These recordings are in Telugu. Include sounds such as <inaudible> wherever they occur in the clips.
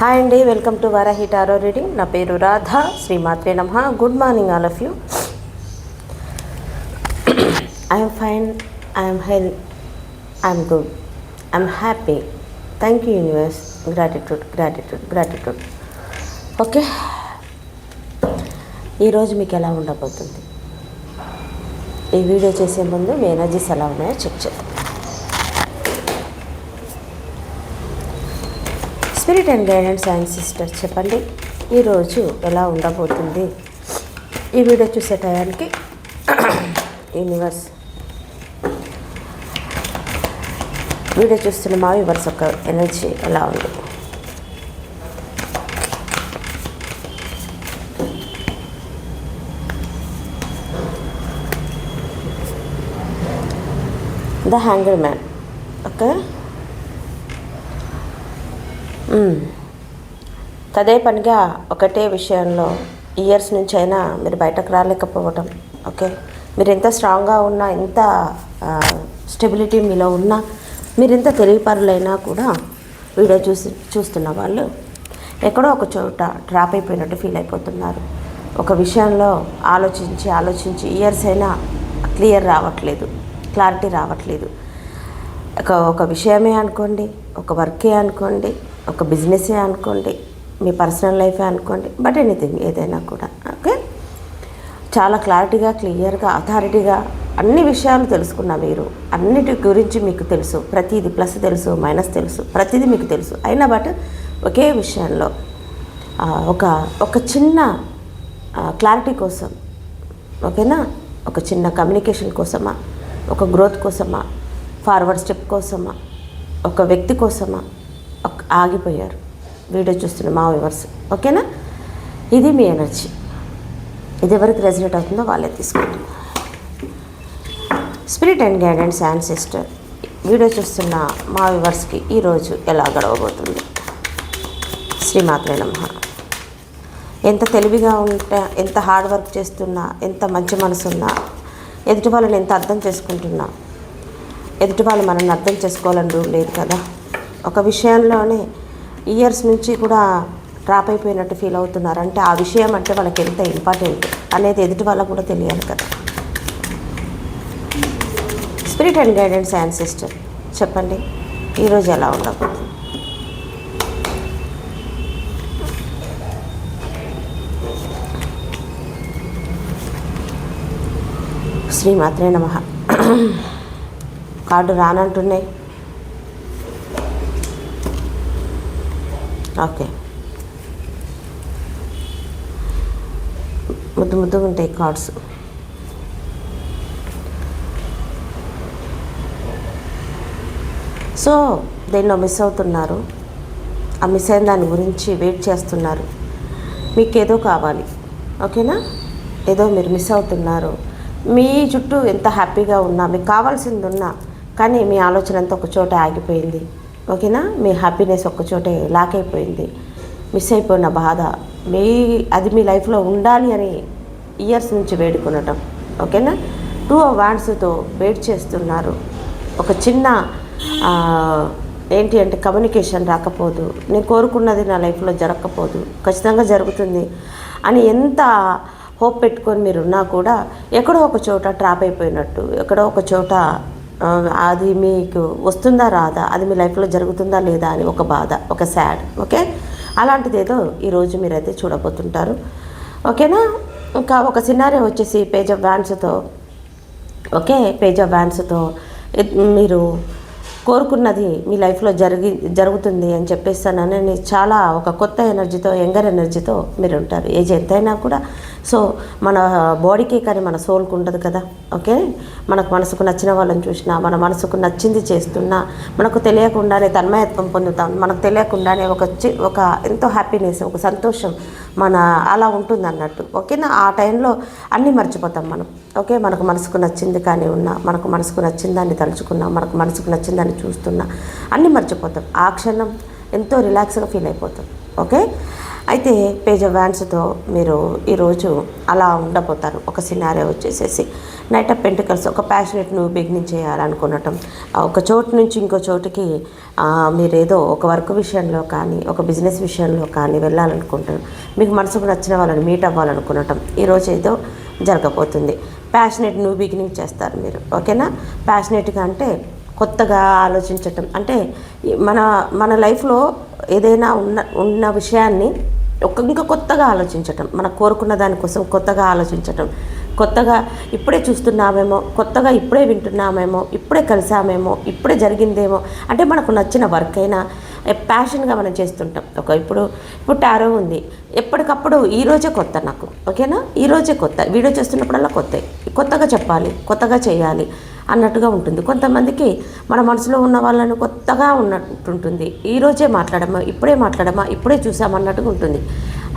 హాయ్ అండి welcome to Varahi tarot reading. నా పేరు రాధ శ్రీమాత్రే నమ. Good morning all of you I'm fine I'm hell I'm good I'm happy thank you universe gratitude gratitude gratitude okay ఈరోజు మీకు ఎలా ఉండబోతుంది? ఈ వీడియో చేసే ముందు మీ ఎనర్జీస్ ఎలా ఉన్నాయో చెక్ చేద్దాం. Spirit and guidance and sister చెప్పండి. ఈరోజు ఎలా ఉండబోతుంది? ఈ వీడియో చూసే టయానికి <coughs> యూనివర్స్ వీడియో చూస్తున్న మా వివర్స్ యొక్క ఎనర్జీ ఎలా ఉంది? ద హ్యాంగర్ మ్యాన్ ఓకే అదే పనిగా ఒకటే విషయంలో ఇయర్స్ నుంచి అయినా మీరు బయటకు రాలేకపోవటం ఓకే? మీరు ఎంత స్ట్రాంగ్గా ఉన్నా ఎంత స్టెబిలిటీ మీలో ఉన్నా మీరు ఎంత తెలివిపరులైనా కూడా వీడియో చూసి చూస్తున్న వాళ్ళు ఎక్కడో ఒక చోట డ్రాప్ అయిపోయినట్టు ఫీల్ అయిపోతున్నారు. ఒక విషయంలో ఆలోచించి ఆలోచించి ఇయర్స్ అయినా క్లియర్ రావట్లేదు క్లారిటీ రావట్లేదు. ఒక ఒక విషయమే అనుకోండి ఒక వర్కే అనుకోండి ఒక బిజినెసే అనుకోండి మీ పర్సనల్ లైఫే అనుకోండి బట్ ఎనీథింగ్ ఏదైనా కూడా ఓకే? చాలా క్లారిటీగా క్లియర్గా అథారిటీగా అన్ని విషయాలు తెలుసుకున్న మీరు. అన్నిటి గురించి మీకు తెలుసు. ప్రతిదీ ప్లస్ తెలుసు మైనస్ తెలుసు ప్రతిదీ మీకు తెలుసు. అయినా బట్ ఒకే విషయంలో ఒక ఒక చిన్న క్లారిటీ కోసం ఓకేనా? ఒక చిన్న కమ్యూనికేషన్ కోసమా? ఒక గ్రోత్ కోసమా? ఫార్వర్డ్ స్టెప్ కోసమా? ఒక వ్యక్తి కోసమా? ఆగిపోయారు. వీడియో చూస్తున్న మా వివర్స్ ఓకేనా? ఇది మీ ఎనర్జీ. ఇది ఎవరికి రెజినేట్ అవుతుందో వాళ్ళే తీసుకోండి. Spirit and guidance ancestor sister. Video చూస్తున్న మా వివర్స్కి ఈరోజు ఎలా గడవబోతుంది? శ్రీమాత్రే నమః. ఎంత తెలివిగా ఉంటే ఎంత హార్డ్ వర్క్ చేస్తున్నా ఎంత మంచి మనసు ఉన్నా ఎదుటి వాళ్ళని ఎంత అర్థం చేసుకుంటున్నా ఎదుటి వాళ్ళు మనల్ని అర్థం చేసుకోవాలని రూల్ లేదు కదా? ఒక విషయంలోనే ఇయర్స్ నుంచి కూడా డ్రాప్ అయిపోయినట్టు ఫీల్ అవుతున్నారు. అంటే ఆ విషయం అంటే వాళ్ళకి ఎంత ఇంపార్టెంట్ అనేది ఎదుటి వాళ్ళకు కూడా తెలియాలి కదా. Spirit and guidance ancestor sister చెప్పండి. ఈరోజు ఎలా ఉండబోతుంది? శ్రీమాత్రే నమ. కార్డు రానంటున్నాయి. ఓకే. ముద్దు ముద్దుగా ఉంటాయి కార్డ్స్. సో దేన్నో మిస్ అవుతున్నారు. ఆ మిస్ అయిన దాని గురించి వెయిట్ చేస్తున్నారు. మీకు ఏదో కావాలి. ఓకేనా? ఏదో మీరు మిస్ అవుతున్నారు. మీ చుట్టూ ఎంత హ్యాపీగా ఉన్నా మీకు కావాల్సింది ఉన్నా కానీ మీ ఆలోచన అంతా ఒక చోట ఆగిపోయింది. ఓకేనా? మీ హ్యాపీనెస్ ఒక చోటే లాక్ అయిపోయింది. మిస్ అయిపోయిన బాధ. మీ అది మీ లైఫ్లో ఉండాలి అని ఇయర్స్ నుంచి వేడుకునటం. ఓకేనా? టూ వాండ్స్తో వెయిట్ చేస్తున్నారు. ఒక చిన్న ఏంటి అంటే కమ్యూనికేషన్ రాకపోదు. నేను కోరుకున్నది నా లైఫ్లో జరగకపోదు. ఖచ్చితంగా జరుగుతుంది అని ఎంత హోప్ పెట్టుకొని మీరున్నా కూడా ఎక్కడో ఒక చోట ట్రాప్ అయిపోయినట్టు ఎక్కడో ఒక చోట అది మీకు వస్తుందా రాదా? అది మీ లైఫ్లో జరుగుతుందా లేదా అని ఒక బాధ ఒక శాడ్ ఓకే? అలాంటిది ఏదో ఈరోజు మీరైతే చూడబోతుంటారు ఓకేనా? ఇంకా ఒక సినారియో వచ్చేసి పేజ్ ఆఫ్ వ్యాన్స్తో ఓకే? పేజ్ ఆఫ్ వ్యాన్స్తో మీరు కోరుకున్నది మీ లైఫ్లో జరిగి జరుగుతుంది అని చెప్పేస్తానని చాలా ఒక కొత్త ఎనర్జీతో యంగర్ ఎనర్జీతో మీరు ఉంటారు. ఏజ్ ఎంతైనా కూడా. సో మన బాడీకి కానీ మన సోల్కి ఉండదు కదా. ఓకే? మనకు మనసుకు నచ్చిన వాళ్ళని చూసినా మన మనసుకు నచ్చింది చేస్తున్నా మనకు తెలియకుండానే తన్మయత్వం పొందుతాం మనకు తెలియకుండానే ఒక చి- ఒక ఎంతో హ్యాపీనెస్ ఒక సంతోషం మన అలా ఉంటుంది అన్నట్టు ఓకేనా? ఆ టైంలో అన్నీ మర్చిపోతాం మనం. ఓకే? మనకు మనసుకు నచ్చింది కానీ ఉన్నా మనకు మనసుకు నచ్చిన దాన్ని తలుచుకున్నా మనకు మనసుకు నచ్చిన దాన్ని చూస్తున్నా అన్నీ మర్చిపోతాం. ఆ క్షణం ఎంతో రిలాక్స్గా ఫీల్ అయిపోతాం. ఓకే? అయితే పేజ్ ఆఫ్ వ్యాన్స్తో మీరు ఈరోజు అలా ఉండబోతారు. ఒక సినారే వచ్చేసేసి నైట్ ఆఫ్ పెంటికల్స్ ఒక ప్యాషనెట్ నువ్వు బిగినింగ్ చేయాలనుకునటం. ఒక చోటు నుంచి ఇంకో చోటుకి మీరు ఏదో ఒక వర్క్ విషయంలో కానీ ఒక బిజినెస్ విషయంలో కానీ వెళ్ళాలనుకుంటారు. మీకు మనసుకు నచ్చిన వాళ్ళని మీట్ అవ్వాలనుకునటం ఈరోజు ఏదో జరగబోతుంది. ప్యాషనెట్ నువ్వు బిగినింగ్ చేస్తారు మీరు. ఓకేనా? ప్యాషనెట్గా అంటే కొత్తగా ఆలోచించటం. అంటే మన మన లైఫ్లో ఏదైనా ఉన్న ఉన్న విషయాన్ని ఒక ఇంకా కొత్తగా ఆలోచించటం మనం కోరుకున్న దానికోసం కొత్తగా ఆలోచించటం. కొత్తగా ఇప్పుడే చూస్తున్నామేమో కొత్తగా ఇప్పుడే వింటున్నామేమో ఇప్పుడే కలిసామేమో ఇప్పుడే జరిగిందేమో అంటే మనకు నచ్చిన వర్క్ అయినా ప్యాషన్గా మనం చేస్తుంటాం. ఒక ఇప్పుడు ఇప్పుడు టారో ఉంది. ఎప్పటికప్పుడు ఈ రోజే కొత్త నాకు. ఓకేనా? ఈరోజే కొత్త. వీడియో చేస్తున్నప్పుడల్లా కొత్త. కొత్తగా చెప్పాలి కొత్తగా చేయాలి. అన్నట్టుగా ఉంటుంది. కొంతమందికి మన మనసులో ఉన్న వాళ్ళని కొత్తగా ఉన్నట్టుంటుంది. ఈ రోజే మాట్లాడమా? ఇప్పుడే మాట్లాడమా? ఇప్పుడే చూసామన్నట్టుగా ఉంటుంది.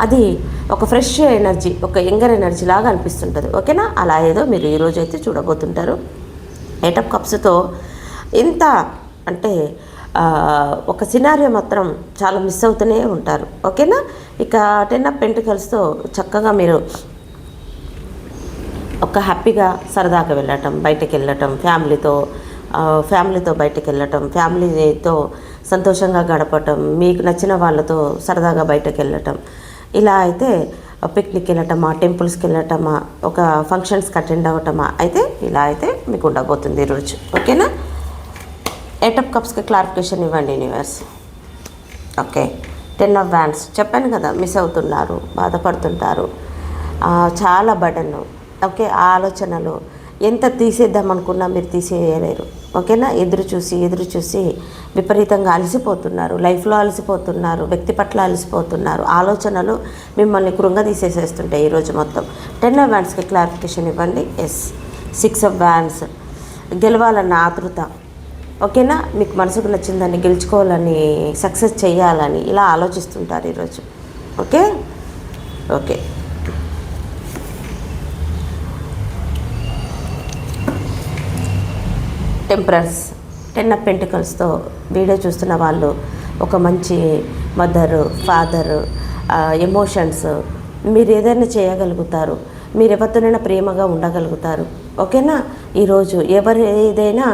అది ఒక ఫ్రెష్ ఎనర్జీ ఒక యంగర్ ఎనర్జీ లాగా అనిపిస్తుంటుంది. ఓకేనా? అలా ఏదో మీరు ఈరోజు అయితే చూడబోతుంటారు. ఎయిట్ ఆఫ్ కప్స్తో ఎంత అంటే ఒక సినారియో మాత్రం చాలా మిస్ అవుతూనే ఉంటారు. ఓకేనా? ఇక టెన్ ఆఫ్ పెంటికల్స్తో చక్కగా మీరు ఒక హ్యాపీగా సరదాగా వెళ్ళటం బయటకు వెళ్ళటం ఫ్యామిలీతో ఫ్యామిలీతో బయటకు వెళ్ళటం ఫ్యామిలీతో సంతోషంగా గడపటం మీకు నచ్చిన వాళ్ళతో సరదాగా బయటకు వెళ్ళటం. ఇలా అయితే పిక్నిక్ వెళ్ళటమా టెంపుల్స్కి వెళ్ళటమా ఒక ఫంక్షన్స్కి అటెండ్ అవ్వటమా అయితే ఇలా అయితే మీకు ఉండబోతుంది ఈరోజు ఓకేనా ఎయిట్ ఆఫ్ కప్స్కి క్లారిఫికేషన్ ఇవ్వండి universe okay ten of wands చెప్పాను కదా మిస్ అవుతున్నారు బాధపడుతుంటారు. చాలా బడన్ ఓకే ఆ ఆలోచనలు ఎంత తీసేద్దాం అనుకున్నా మీరు తీసేయలేరు. ఓకేనా? ఎదురు చూసి ఎదురు చూసి విపరీతంగా అలసిపోతున్నారు. లైఫ్లో అలసిపోతున్నారు. వ్యక్తి పట్ల అలసిపోతున్నారు. ఆలోచనలు మిమ్మల్ని కృంగదీసేసేస్తుంటాయి ఈరోజు మొత్తం. టెన్ ఆఫ్ వ్యాన్స్కి క్లారిఫికేషన్ ఇవ్వండి. ఎస్. సిక్స్ ఆఫ్ వ్యాన్స్ గెలవాలన్న ఆతృత. ఓకేనా? మీకు మనసుకు నచ్చిందని గెలుచుకోవాలని సక్సెస్ చేయాలని ఇలా ఆలోచిస్తుంటారు ఈరోజు okay? Okay. Temperance ten of పెంటికల్స్తో video చూస్తున్న వాళ్ళు ఒక మంచి మదర్ ఫాదర్ ఎమోషన్స్ మీరు ఏదైనా చేయగలుగుతారు. మీరు ఎవరితోనైనా ప్రేమగా ఉండగలుగుతారు. ఓకేనా? ఈరోజు ఎవరు ఏదైనా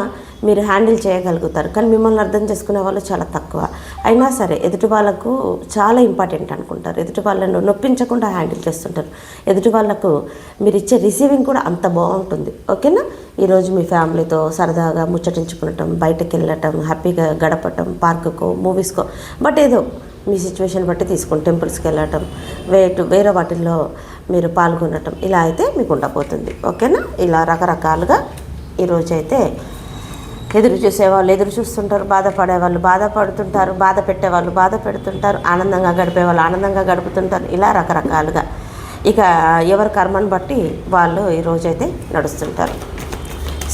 మీరు హ్యాండిల్ చేయగలుగుతారు. కానీ మిమ్మల్ని అర్థం చేసుకునే వాళ్ళు చాలా తక్కువ. అయినా సరే ఎదుటి వాళ్ళకు చాలా ఇంపార్టెంట్ అనుకుంటారు. ఎదుటి వాళ్ళను నొప్పించకుండా హ్యాండిల్ చేస్తుంటారు. ఎదుటి వాళ్ళకు మీరు ఇచ్చే రిసీవింగ్ కూడా అంత బాగుంటుంది. ఓకేనా? ఈరోజు మీ ఫ్యామిలీతో సరదాగా ముచ్చటించుకునటం బయటకు వెళ్ళటం హ్యాపీగా గడపటం పార్కుకో మూవీస్కో బట్ ఏదో మీ సిచ్యువేషన్ బట్టి తీసుకుని టెంపుల్స్కి వెళ్ళటం వేటు వేరే వాటిల్లో మీరు పాల్గొనటం ఇలా అయితే మీకు ఉండబోతుంది. ఓకేనా? ఇలా రకరకాలుగా ఈరోజు అయితే ఎదురు చూసేవాళ్ళు ఎదురు చూస్తుంటారు బాధపడే వాళ్ళు బాధపడుతుంటారు బాధ పెట్టేవాళ్ళు బాధ పెడుతుంటారు ఆనందంగా గడిపే వాళ్ళు ఆనందంగా గడుపుతుంటారు ఇలా రకరకాలుగా. ఇక ఎవరి కర్మను బట్టి వాళ్ళు ఈరోజైతే నడుస్తుంటారు.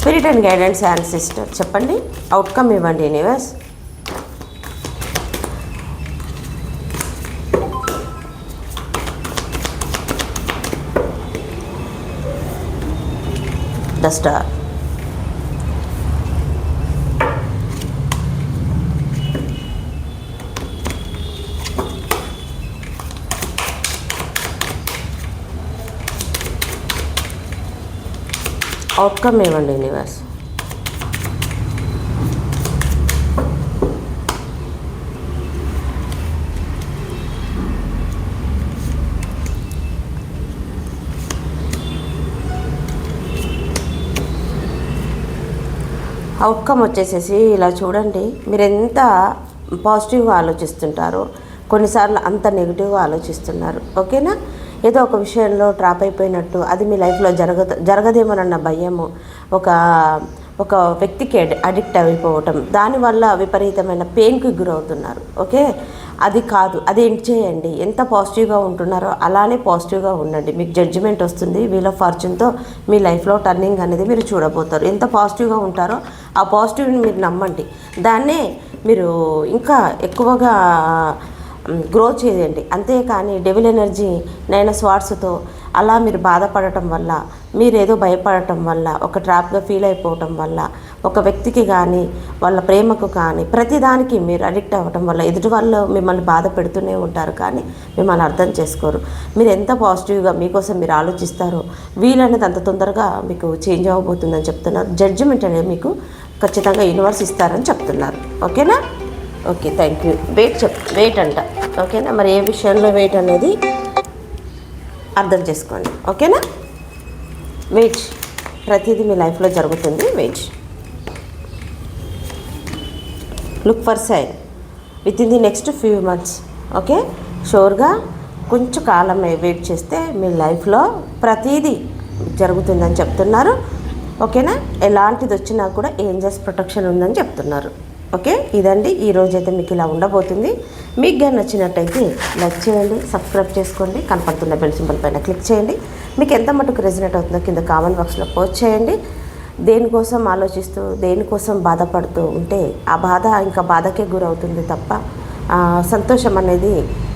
Spirit and guidance and sister చెప్పండి. అవుట్కమ్ ఇవ్వండి యూనివర్స్ ద స్టార్ అవుట్కమ్ ఇవ్వండి యూనివర్స్ అవుట్కమ్ వచ్చేసేసి ఇలా చూడండి. మీరు ఎంత పాజిటివ్గా ఆలోచిస్తుంటారో కొన్నిసార్లు అంత నెగిటివ్గా ఆలోచిస్తున్నారు. ఓకేనా ఏదో ఒక విషయంలో ట్రాప్ అయిపోయినట్టు అది మీ లైఫ్లో జరగ జరగదేమోనన్న భయము ఒక ఒక వ్యక్తికి అడిక్ట్ అయిపోవటం దానివల్ల విపరీతమైన పెయిన్కి గురవుతున్నారు ఓకే? అది కాదు అది ఏం చేయండి. ఎంత పాజిటివ్గా ఉంటున్నారో అలానే పాజిటివ్గా ఉండండి. మీకు జడ్జిమెంట్ వస్తుంది వీల్ ఆఫ్ ఫార్చ్యూన్తో మీ లైఫ్లో టర్నింగ్ అనేది మీరు చూడబోతారు. ఎంత పాజిటివ్గా ఉంటారో ఆ పాజిటివ్ని మీరు నమ్మండి. దాన్నే మీరు ఇంకా ఎక్కువగా గ్రో చేయండి. అంతేకాని డెవిల్ ఎనర్జీ నైన స్వాట్స్తో అలా మీరు బాధపడటం వల్ల మీరేదో భయపడటం వల్ల ఒక ట్రాప్గా ఫీల్ అయిపోవటం వల్ల ఒక వ్యక్తికి కానీ వాళ్ళ ప్రేమకు కానీ ప్రతిదానికి మీరు అడిక్ట్ అవ్వటం వల్ల ఎదుటి వాళ్ళు మిమ్మల్ని బాధ పెడుతూనే ఉంటారు కానీ మిమ్మల్ని అర్థం చేసుకోరు. మీరు ఎంత పాజిటివ్గా మీకోసం మీరు ఆలోచిస్తారో వీలనేది అంత తొందరగా మీకు చేంజ్ అవ్వబోతుందని చెప్తున్నారు జడ్జిమెంట్ అనేది మీకు ఖచ్చితంగా యూనివర్స్ ఇస్తారని చెప్తున్నారు. ఓకేనా ఓకే థ్యాంక్ యూ వెయిట్ చెప్ వెయిట్ అంట. ఓకేనా? మరి ఏ విషయంలో వెయిట్ అనేది అర్థం చేసుకోండి. ఓకేనా? వెయిట్ ప్రతిదీ మీ లైఫ్లో జరుగుతుంది wait look for sign with in the next few months okay షూర్గా కొంచెం కాలం వెయిట్ చేస్తే మీ లైఫ్లో ప్రతిదీ జరుగుతుందని చెప్తున్నారు ఓకేనా? ఎలాంటిది వచ్చినా కూడా ఏంజల్స్ ప్రొటెక్షన్ ఉందని చెప్తున్నారు. ఓకే? ఇదండి. ఈ అయితే మీకు ఇలా ఉండబోతుంది. మీకు కానీ నచ్చినట్టయితే లైక్ చేయండి సబ్స్క్రైబ్ చేసుకోండి కనపడుతున్న బెల్ సింబల్ పైన క్లిక్ చేయండి. మీకు ఎంత మటుకు రెజినేట్ అవుతుందో కింద కామెంట్ బాక్స్లో పోస్ట్ చేయండి. దేనికోసం ఆలోచిస్తూ దేనికోసం బాధపడుతూ ఉంటే ఆ బాధ ఇంకా బాధకే గురవుతుంది తప్ప సంతోషం అనేది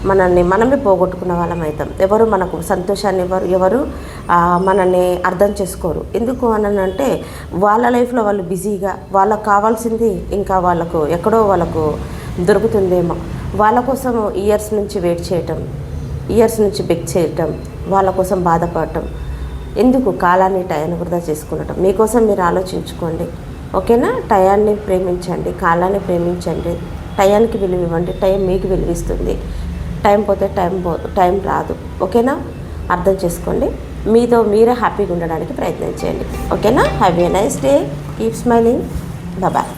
మనల్ని మనమే పోగొట్టుకున్న వాళ్ళం అవుతాం. ఎవరు మనకు సంతోషాన్ని ఎవరు ఎవరు మనల్ని అర్థం చేసుకోరు. ఎందుకు అని అంటే వాళ్ళ లైఫ్లో వాళ్ళు బిజీగా వాళ్ళకు కావాల్సింది ఇంకా వాళ్ళకు ఎక్కడో వాళ్ళకు దొరుకుతుందేమో. వాళ్ళ కోసం ఇయర్స్ నుంచి వెయిట్ చేయటం ఇయర్స్ నుంచి బెక్ చేయటం వాళ్ళ కోసం బాధపడటం ఎందుకు కాలాన్ని టయాన్ని వృధా చేసుకునటం? మీకోసం మీరు ఆలోచించుకోండి. ఓకేనా? టయాన్ని ప్రేమించండి కాలాన్ని ప్రేమించండి. టయానికి విలువ ఇవ్వండి టైం మీకు విలువిస్తుంది టైం పోతే టైం పో టైం రాదు. ఓకేనా? అర్థం చేసుకోండి. మీతో మీరే హ్యాపీగా ఉండడానికి ప్రయత్నం చేయండి. ఓకేనా? Have a nice day keep smiling bye